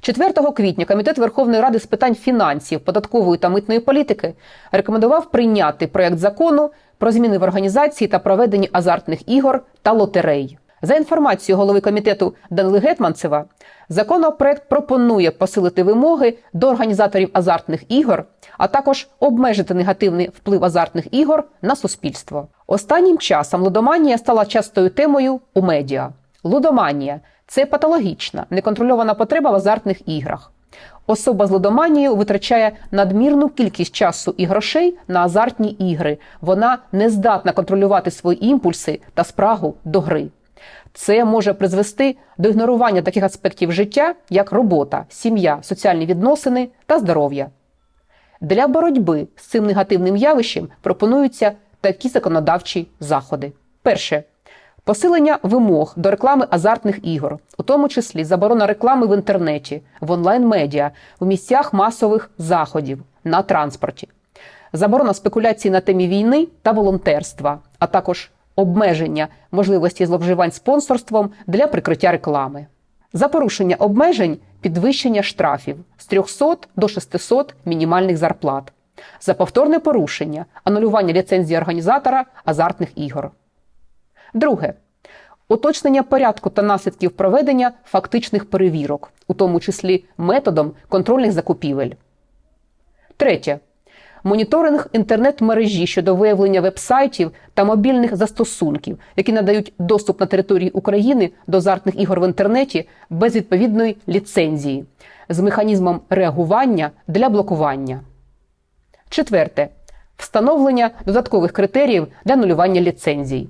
4 квітня Комітет Верховної Ради з питань фінансів, податкової та митної політики рекомендував прийняти проект закону про зміни в організації та проведенні азартних ігор та лотерей. За інформацією голови комітету Данили Гетманцева, законопроект пропонує посилити вимоги до організаторів азартних ігор, а також обмежити негативний вплив азартних ігор на суспільство. Останнім часом лудоманія стала частою темою у медіа. Лудоманія це патологічна, неконтрольована потреба в азартних іграх. Особа з лудоманією витрачає надмірну кількість часу і грошей на азартні ігри. Вона не здатна контролювати свої імпульси та спрагу до гри. Це може призвести до ігнорування таких аспектів життя, як робота, сім'я, соціальні відносини та здоров'я. Для боротьби з цим негативним явищем пропонуються такі законодавчі заходи. Перше посилення вимог до реклами азартних ігор, у тому числі заборона реклами в інтернеті, в онлайн-медіа, в місцях масових заходів, на транспорті, заборона спекуляцій на темі війни та волонтерства, а також обмеження можливості зловживань спонсорством для прикриття реклами. За порушення обмежень підвищення штрафів з 300 до 600 мінімальних зарплат. За повторне порушення анулювання ліцензії організатора азартних ігор. Друге. Уточнення порядку та наслідків проведення фактичних перевірок, у тому числі методом контрольних закупівель. Третє. Моніторинг інтернет-мережі щодо виявлення вебсайтів та мобільних застосунків, які надають доступ на території України до азартних ігор в інтернеті без відповідної ліцензії з механізмом реагування для блокування. Четверте. Встановлення додаткових критеріїв для нулювання ліцензій.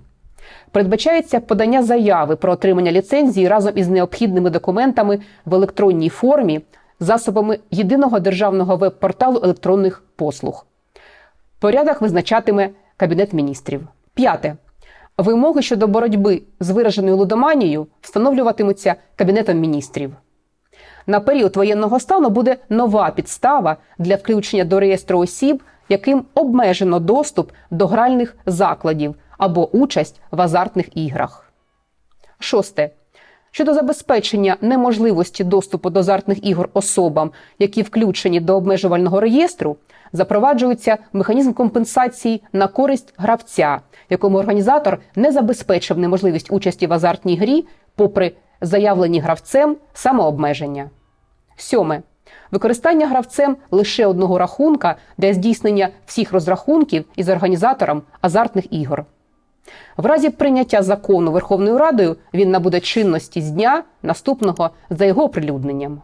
Передбачається подання заяви про отримання ліцензії разом із необхідними документами в електронній формі засобами єдиного державного веб-порталу електронних послуг. Порядок визначатиме Кабінет міністрів. П'яте. Вимоги щодо боротьби з вираженою лудоманією встановлюватимуться Кабінетом міністрів. На період воєнного стану буде нова підстава для включення до реєстру осіб, яким обмежено доступ до гральних закладів або участь в азартних іграх. Шосте. Щодо забезпечення неможливості доступу до азартних ігор особам, які включені до обмежувального реєстру, запроваджується механізм компенсації на користь гравця, якому організатор не забезпечив неможливість участі в азартній грі, попри заявлені гравцем самообмеження. Сьоме. Використання гравцем лише одного рахунка для здійснення всіх розрахунків із організатором азартних ігор. В разі прийняття закону Верховною Радою він набуде чинності з дня наступного за його оприлюдненням.